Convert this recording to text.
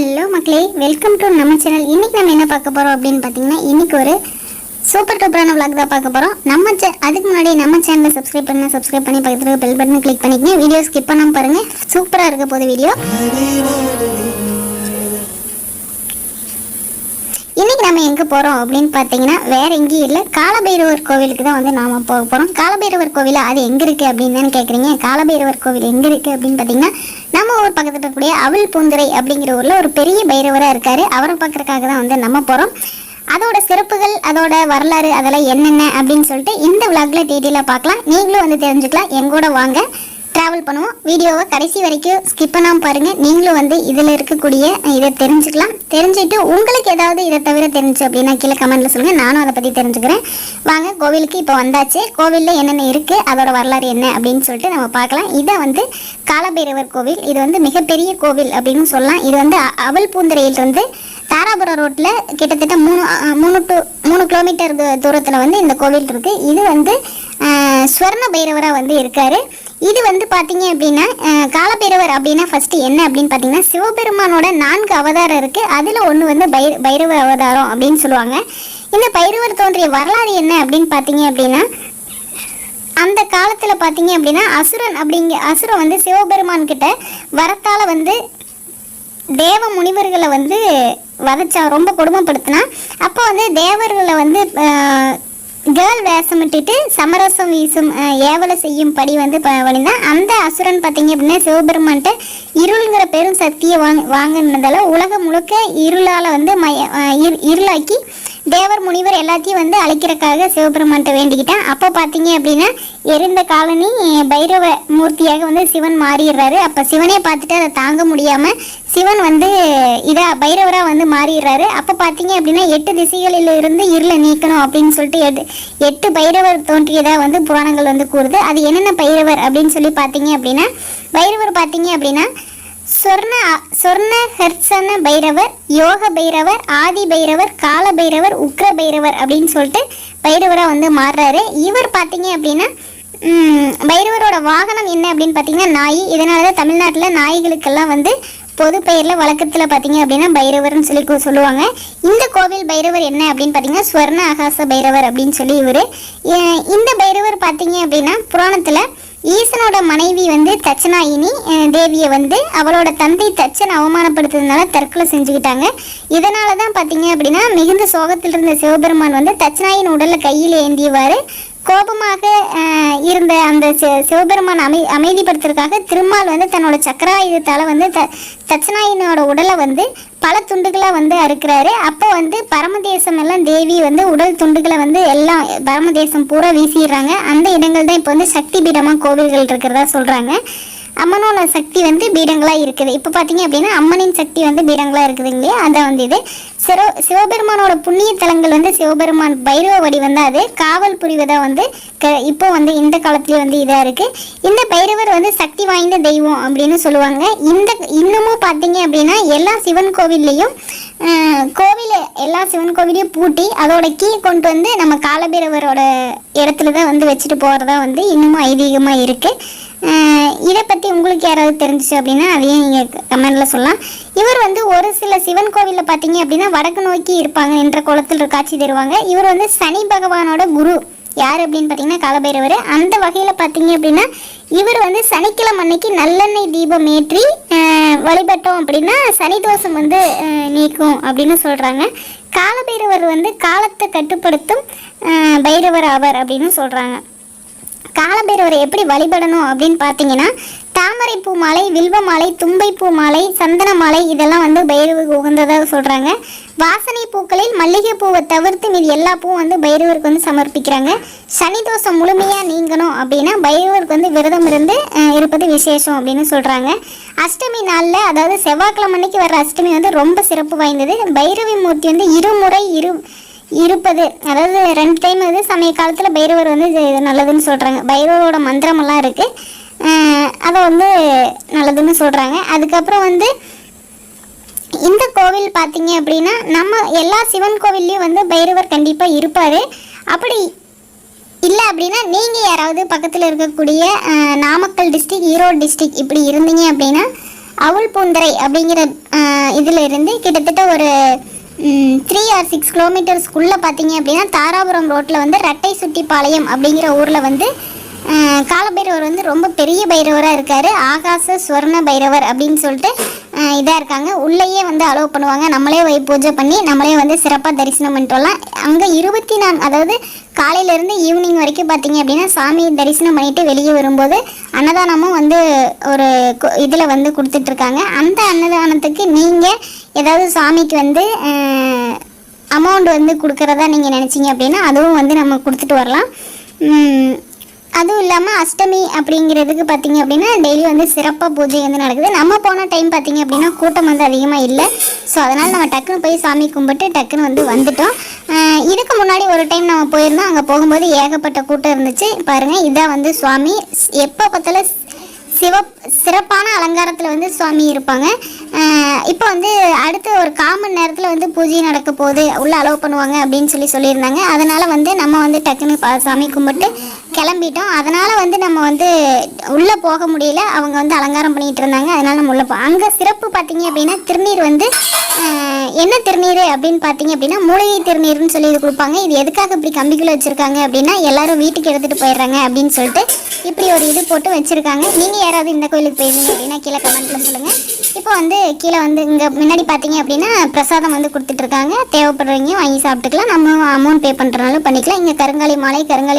Hello மக்களே welcome to நம்ம channel இன்னைக்கு நம்ம என்ன பார்க்க போறோம் அப்படின்னு பார்த்தீங்கன்னா இன்னைக்கு ஒரு சூப்பர் டூப்பரான விளாக் தான் பார்க்க போறோம். நம்ம சே அதுக்கு முன்னாடி நம்ம சேனலை சப்ஸ்கிரைப் பண்ண சப்ஸ்கிரைப் பண்ணி பக்கத்தில் பெல் பட்டன் கிளிக் பண்ணிக்கங்க. வீடியோ ஸ்கிப் பண்ணாமல் பாருங்க. சூப்பராக இருக்க போகுது வீடியோ நம்ம எங்க போறோம் அப்படின்னு பார்த்தீங்கன்னா வேற எங்கேயும் இல்லை. காலபைரவர் கோவிலுக்கு தான் வந்து நாம போக போறோம். காலபைரவர் கோவில்? அது எங்க இருக்கு அப்படின்னு தானே கேக்குறீங்க. காலபைரவர் கோவில் எங்க இருக்கு அப்படின்னு பார்த்தீங்கன்னா நம்ம ஊர் பக்கத்துல இருக்கக்கூடிய அவள் பூந்துரை அப்படிங்கிற ஊர்ல ஒரு பெரிய பைரவரா இருக்காரு. அவரை பார்க்கறதுக்காக தான் வந்து நம்ம போறோம். அதோட சிறப்புகள் அதோட வரலாறு அதெல்லாம் என்னென்ன அப்படின்னு சொல்லிட்டு இந்த விளாக்ல டீட்டெயிலாக பார்க்கலாம். நீங்களும் வந்து தெரிஞ்சுக்கலாம். எங்கூட வாங்க. ட்ராவல் பண்ணுவோம். வீடியோவை கடைசி வரைக்கும் ஸ்கிப் பண்ணாமல் பாருங்கள் நீங்களும் வந்து இதில் இருக்கக்கூடிய இதை தெரிஞ்சுக்கலாம். தெரிஞ்சுட்டு உங்களுக்கு ஏதாவது இதை தவிர தெரிஞ்சு அப்படின்னா கீழே கமெண்ட்டில் சொல்லுங்கள் நானும் அதை பற்றி தெரிஞ்சுக்கிறேன். வாங்க கோவிலுக்கு இப்போ வந்தாச்சு. கோவிலில் என்னென்ன இருக்குது அதோட வரலாறு என்ன அப்படின்னு சொல்லிட்டு நம்ம பார்க்கலாம். இதை வந்து காலபைரவர் கோவில் இது வந்து மிகப்பெரிய கோவில் அப்படின்னு சொல்லலாம். இது வந்து அ- அவல் பூந்துறையில் தாராபுரம் ரோட்டில் கிட்டத்தட்ட மூணு மூணு டு மூணு கிலோமீட்டர் தூரத்தில் வந்து இந்த கோவில் இருக்குது இது வந்து ஸ்வர்ண பைரவராக வந்து இருக்காரு. இது வந்து பார்த்தீங்க அப்படின்னா காலபைரவர் அப்படின்னா ஃபஸ்ட்டு என்ன அப்படின்னு பார்த்தீங்கன்னா சிவபெருமானோட நான்கு அவதாரம் இருக்குது அதில் ஒன்று வந்து பை பைரவ அவதாரம் அப்படின்னு சொல்லுவாங்க. இந்த பைரவர் தோன்றிய வரலாறு என்ன அப்படின்னு பார்த்தீங்க அப்படின்னா அந்த காலத்தில் பார்த்தீங்க அப்படின்னா அசுரன் அப்படிங்க அசுரன் வந்து சிவபெருமான் கிட்ட வரத்தால் வந்து தேவ முனிவர்களை வந்து வதச்சான் ரொம்ப கொடுமைப்படுத்தினா அப்போ வந்து தேவர்களை வந்து கேர்ள் வேஷமிட்டுட்டு சமரசம் வீசும் ஏவலை செய்யும் படி வந்து வழிந்தான் அந்த அசுரன் பார்த்தீங்க அப்படின்னா சிவபெருமான்கிட்ட இருளுங்கிற பெரும் சக்தியை வாங்க வாங்கினதால உலகம் முழுக்க இருளால் வந்து மய அஹ், இரு- இருளாக்கி தேவர் முனிவர் எல்லாத்தையும் வந்து அழைக்கிறக்காக சிவபெருமான்கிட்ட வேண்டிக்கிட்டான். அப்போ பார்த்தீங்க அப்படின்னா எரிந்த காலனி பைரவ மூர்த்தியாக வந்து சிவன் மாறிடுறாரு. அப்போ சிவனே பார்த்துட்டு அதை தாங்க முடியாமல் சிவன் வந்து இதாக பைரவராக வந்து மாறிடுறாரு. அப்போ பார்த்தீங்க அப்படின்னா எட்டு திசைகளில் இருந்து இருளை நீக்கணும் அப்படின்னு சொல்லிட்டு எட்டு எட்டு பைரவர் தோன்றியதாக வந்து புராணங்கள் வந்து கூறுது. அது என்னென்ன பைரவர் அப்படின்னு சொல்லி பார்த்தீங்க அப்படின்னா பைரவர் பார்த்தீங்க அப்படின்னா சொர்ண சொர்ண ஹர்சன பைரவர் யோக பைரவர் ஆதி பைரவர் கால பைரவர் உக்ர பைரவர் அப்படின்னு சொல்லிட்டு பைரவராக வந்து மாறுறாரு. இவர் பார்த்தீங்க அப்படின்னா பைரவரோட வாகனம் என்ன அப்படின்னு பார்த்தீங்கன்னா நாய். இதனால தான் தமிழ்நாட்டில் நாய்களுக்கெல்லாம் வந்து பொது பெயரில் வழக்கத்தில் பார்த்தீங்க அப்படின்னா பைரவர்னு சொல்லி சொல்லுவாங்க. இந்த கோவில் பைரவர் என்ன அப்படின்னு பார்த்தீங்கன்னா ஸ்வர்ண ஆகாச பைரவர் அப்படின்னு சொல்லி இவர். இந்த பைரவர் பார்த்தீங்க அப்படின்னா புராணத்தில் ஈசனோட மனைவி வந்து தட்சநாயினி அஹ், தேவியை வந்து அவளோட தந்தை தச்சன் அவமானப்படுத்துறதுனால தற்கொலை செஞ்சுக்கிட்டாங்க. இதனால தான் பார்த்தீங்க அப்படின்னா மிகுந்த சோகத்தில் இருந்த சிவபெருமான் வந்து தச்சனாயின் உடலை கையில் ஏந்தியவாறு கோபமாக இருந்த அந்த சி- சிவபெருமான் அமை அமைதிப்படுத்துறதுக்காக திருமால் வந்து தன்னோட சக்கராயுதத்தால் வந்து த தட்சநாயனோட உடலை வந்து பல துண்டுகளாக வந்து அறுக்கிறாரு. அப்போ வந்து பரமதேசம் எல்லாம் தேவி வந்து உடல் துண்டுகளை வந்து எல்லாம் பரமதேசம் பூரா வீசிடுறாங்க. அந்த இடங்கள் தான் இப்போ வந்து சக்தி பீடமாக கோவில்கள் இருக்கிறதா சொல்கிறாங்க அம்மனோட சக்தி வந்து பீடங்களாக இருக்குது. இப்போ பார்த்தீங்க அப்படின்னா அம்மனின் சக்தி வந்து பீடங்களாக இருக்குது இல்லையா? அதான் வந்து இது. சிவ சிவபெருமானோட புண்ணிய தலங்கள் வந்து சிவபெருமான் பைரவ வடிவம் தான் அது. காவல் புரிவதாக வந்து க இப்போ வந்து இந்த காலத்துலேயே வந்து இதாக இருக்குது இந்த பைரவர் வந்து சக்தி வாய்ந்த தெய்வம் அப்படின்னு சொல்லுவாங்க. இந்த இன்னமும் பார்த்தீங்க அப்படின்னா எல்லா சிவன் கோவில்லையும் கோவில் எல்லா சிவன் கோவிலையும் பூட்டி அதோட கீ கொண்டு வந்து நம்ம காலபைரவரோட இடத்துல தான் வந்து வச்சுட்டு போகிறதா வந்து இன்னமும் ஐதீகமாக இருக்குது இதை பற்றி உங்களுக்கு யாராவது தெரிஞ்சுச்சு அப்படின்னா அதையும் நீங்கள் கமெண்டில் சொல்லலாம். இவர் வந்து ஒரு சில சிவன் கோவிலில் பார்த்தீங்க அப்படின்னா வடக்கு நோக்கி இருப்பாங்க என்ற கோலத்தில் காட்சி தருவாங்க. இவர் வந்து சனி பகவானோட குரு. யார் அப்படின்னு பார்த்தீங்கன்னா காலபைரவர். அந்த வகையில் பார்த்தீங்க அப்படின்னா இவர் வந்து சனிக்கிழமை அன்னைக்கு நல்லெண்ணெய் தீபம் ஏற்றி வழிபட்டோம் அப்படின்னா சனி தோஷம் வந்து நீக்கும் அப்படின்னு சொல்கிறாங்க காலபைரவர் வந்து காலத்தை கட்டுப்படுத்தும் பைரவர் ஆவர் அப்படின்னு சொல்கிறாங்க காலபைரவரை எப்படி வழிபடணும் அப்படின்னு பார்த்தீங்கன்னா தாமரை பூ மாலை வில்வ மாலை தும்பை பூ மாலை சந்தன மாலை இதெல்லாம் வந்து பைரவருக்கு உகந்ததாக சொல்கிறாங்க வாசனை பூக்களில் மல்லிகை பூவை தவிர்த்து மீது எல்லா பூவும் வந்து பைரவருக்கு வந்து சமர்ப்பிக்கிறாங்க. சனி தோஷம் முழுமையாக நீங்கணும் அப்படின்னா பைரவருக்கு வந்து விரதம் இருந்து இருப்பது விசேஷம் அப்படின்னு சொல்கிறாங்க அஷ்டமி நாளில் அதாவது செவ்வாய்க்கிழமை அன்னைக்கு வர அஷ்டமி வந்து ரொம்ப சிறப்பு வாய்ந்தது. பைரவி மூர்த்தி வந்து இருமுறை இரு இருப்பது. அதாவது ரெண்டு டைம் வந்து சமய காலத்தில் பைரவர் வந்து இது நல்லதுன்னு சொல்கிறாங்க பைரவரோட மந்திரமெல்லாம் இருக்குது அதை வந்து நல்லதுன்னு சொல்கிறாங்க அதுக்கப்புறம் வந்து இந்த கோவில் பார்த்தீங்க அப்படின்னா நம்ம எல்லா சிவன் கோவில்லையும் வந்து பைரவர் கண்டிப்பாக இருப்பார். அப்படி இல்லை அப்படின்னா நீங்கள் யாராவது பக்கத்தில் இருக்கக்கூடிய நாமக்கல் டிஸ்ட்ரிக் ஈரோடு டிஸ்ட்ரிக் இப்படி இருந்தீங்க அப்படின்னா அவுள் பூந்தரை அப்படிங்கிற இதில் இருந்து கிட்டத்தட்ட ஒரு த்ரீ ஆர் சிக்ஸ் கிலோமீட்டர்ஸ்க்குள்ளே பார்த்தீங்க அப்படின்னா தாராபுரம் ரோட்டில் வந்து ரெட்டை சுட்டிப்பாளையம் அப்படிங்கிற ஊரில் வந்து காலபைரவர் வந்து ரொம்ப பெரிய பைரவராக இருக்கார். ஆகாச ஸ்வர்ண பைரவர் அப்படின்னு சொல்லிட்டு இதாக இருக்காங்க. உள்ளேயே வந்து அலோவ் பண்ணுவாங்க. நம்மளே வை பூஜை பண்ணி நம்மளே வந்து சிறப்பாக தரிசனம் பண்ணிட்டு வரலாம். அங்கே இருபத்தி நான்கு அதாவது காலையிலேருந்து ஈவினிங் வரைக்கும் பார்த்தீங்க அப்படின்னா சாமி தரிசனம் பண்ணிட்டு வெளியே வரும்போது அன்னதானமும் வந்து ஒரு இதில் வந்து கொடுத்துட்ருக்காங்க அந்த அன்னதானத்துக்கு நீங்கள் ஏதாவது சாமிக்கு வந்து அமௌண்ட் வந்து கொடுக்குறதா நீங்கள் நினச்சிங்க அப்படின்னா அதுவும் வந்து நம்ம கொடுத்துட்டு வரலாம். அதுவும் இல்லாமல் அஷ்டமி அப்படிங்கிறதுக்கு பார்த்தீங்க அப்படின்னா டெய்லி வந்து சிறப்பாக பூஜை வந்து நடக்குது. நம்ம போன டைம் பார்த்தீங்க அப்படின்னா கூட்டம் வந்து அதிகமாக இல்லை. ஸோ அதனால் நம்ம டக்குன்னு போய் சாமி கும்பிட்டு டக்குன்னு வந்து வந்துட்டோம். இதுக்கு முன்னாடி ஒரு டைம் நம்ம போயிருந்தோம். அங்கே போகும்போது ஏகப்பட்ட கூட்டம் இருந்துச்சு. பாருங்கள் இதான் வந்து சுவாமி. எப்போ பார்த்தாலும் சிவப் சிறப்பான அலங்காரத்தில் வந்து சுவாமி இருப்பாங்க. இப்போ வந்து அடுத்த ஒரு காமன் நேரத்தில் வந்து பூஜை நடக்க போகுது உள்ளே அலோவ் பண்ணுவாங்க அப்படின்னு சொல்லி சொல்லியிருந்தாங்க. அதனால் வந்து நம்ம வந்து டக்குன்னு பா- சாமி கும்பிட்டு கிளம்பிட்டோம். அதனால் வந்து நம்ம வந்து உள்ளே போக முடியல. அவங்க வந்து அலங்காரம் பண்ணிகிட்டு இருந்தாங்க. அதனால் நம்ம உள்ளே போ அங்கே சிறப்பு பார்த்தீங்க அப்படின்னா திருநீர் வந்து என்ன திருநீர் அப்படின்னு பார்த்தீங்க அப்படின்னா மூலிகை திருநீர்னு சொல்லி இது கொடுப்பாங்க. இது எதுக்காக இப்படி கம்பிக்குள்ளே வச்சுருக்காங்க அப்படின்னா எல்லாரும் வீட்டுக்கு எடுத்துகிட்டு போயிடுறாங்க அப்படின்னு சொல்லிட்டு இப்படி ஒரு இது போட்டு வச்சுருக்காங்க. நீங்கள் யாராவது இந்த கோயிலுக்கு போயிருந்தீங்க அப்படின்னா கீழே கமெண்ட்டில் சொல்லுங்கள் இப்போ வந்து கீழே வந்து இங்கே முன்னாடி பார்த்தீங்க அப்படின்னா பிரசாதம் வந்து கொடுத்துட்ருக்காங்க தேவைப்படுறவங்க வாங்கி சாப்பிட்டுக்கலாம். நம்ம அமௌண்ட் பே பண்ணுறனாலும் பண்ணிக்கலாம். இங்கே கருங்காலி மாலை கருங்காலி